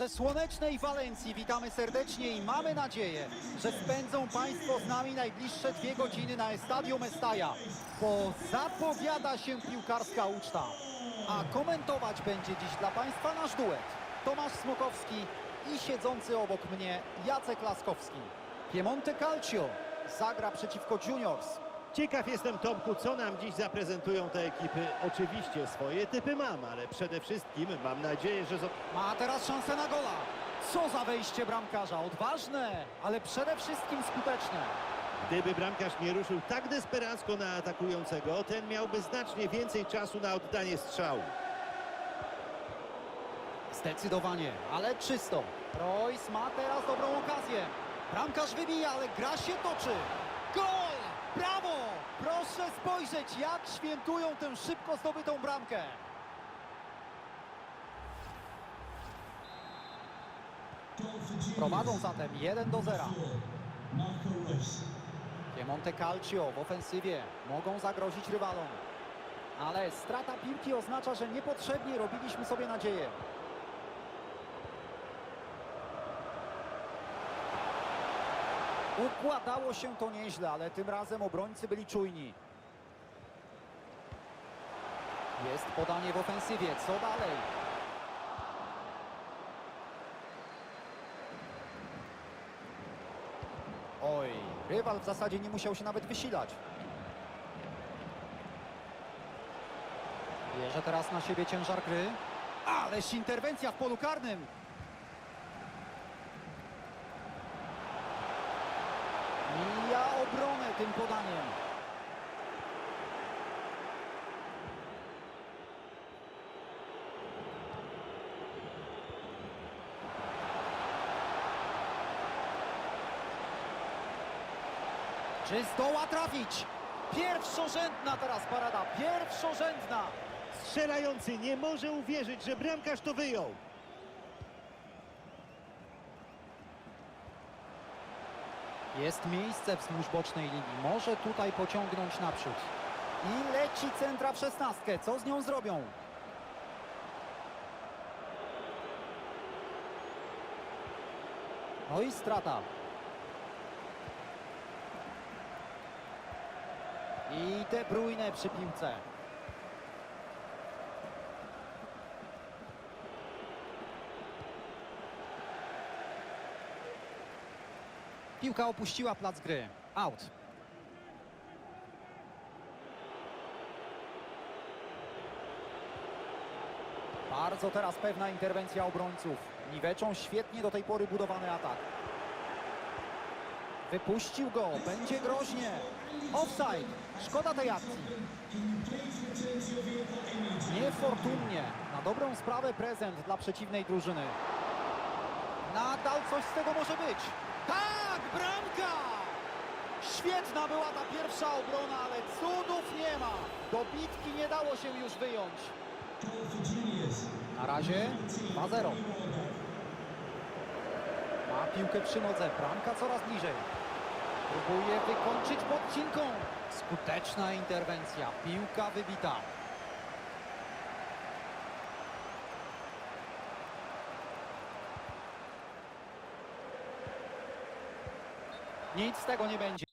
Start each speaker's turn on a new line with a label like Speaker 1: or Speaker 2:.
Speaker 1: Ze słonecznej Walencji witamy serdecznie i mamy nadzieję, że spędzą Państwo z nami najbliższe dwie godziny na Estadium Mestaja, bo zapowiada się piłkarska uczta. A komentować będzie dziś dla Państwa nasz duet. Tomasz Smokowski i siedzący obok mnie Jacek Laskowski. Piemonte Calcio zagra przeciwko Juniors.
Speaker 2: Ciekaw jestem, Tomku, co nam dziś zaprezentują te ekipy. Oczywiście swoje typy mam, ale przede wszystkim mam nadzieję, że...
Speaker 1: Ma teraz szansę na gola. Co za wejście bramkarza. Odważne, ale przede wszystkim skuteczne.
Speaker 2: Gdyby bramkarz nie ruszył tak desperacko na atakującego, ten miałby znacznie więcej czasu na oddanie strzału.
Speaker 1: Zdecydowanie, ale czysto. Royce ma teraz dobrą okazję. Bramkarz wybija, ale gra się toczy. Gol! Jak świętują tę szybko zdobytą bramkę. Prowadzą zatem 1 do 0. Piemonte Calcio w ofensywie mogą zagrozić rywalom. Ale strata piłki oznacza, że niepotrzebnie robiliśmy sobie nadzieję. Układało się to nieźle, ale tym razem obrońcy byli czujni. Jest podanie w ofensywie. Co dalej? Oj, rywal w zasadzie nie musiał się nawet wysilać. Bierze teraz na siebie ciężar gry. Ależ interwencja w polu karnym. Mija obronę tym podaniem. Czy zdoła trafić? Pierwszorzędna teraz parada, pierwszorzędna.
Speaker 2: Strzelający nie może uwierzyć, że bramkarz to wyjął.
Speaker 1: Jest miejsce wzdłuż bocznej linii, może tutaj pociągnąć naprzód. I leci centra w szesnastkę, co z nią zrobią? No i strata. I De Bruyne przy piłce. Piłka opuściła plac gry. Out. Bardzo teraz pewna interwencja obrońców. Niweczą świetnie do tej pory budowany atak. Wypuścił go, będzie groźnie. Offside. Szkoda tej akcji. Niefortunnie. Na dobrą sprawę prezent dla przeciwnej drużyny. Nadal coś z tego może być. Tak, bramka! Świetna była ta pierwsza obrona, ale cudów nie ma. Do bitki nie dało się już wyjąć. Na razie 2-0. Ma piłkę przy nodze, bramka coraz bliżej. Próbuje wykończyć podcinką. Skuteczna interwencja, piłka wybita. Nic z tego nie będzie.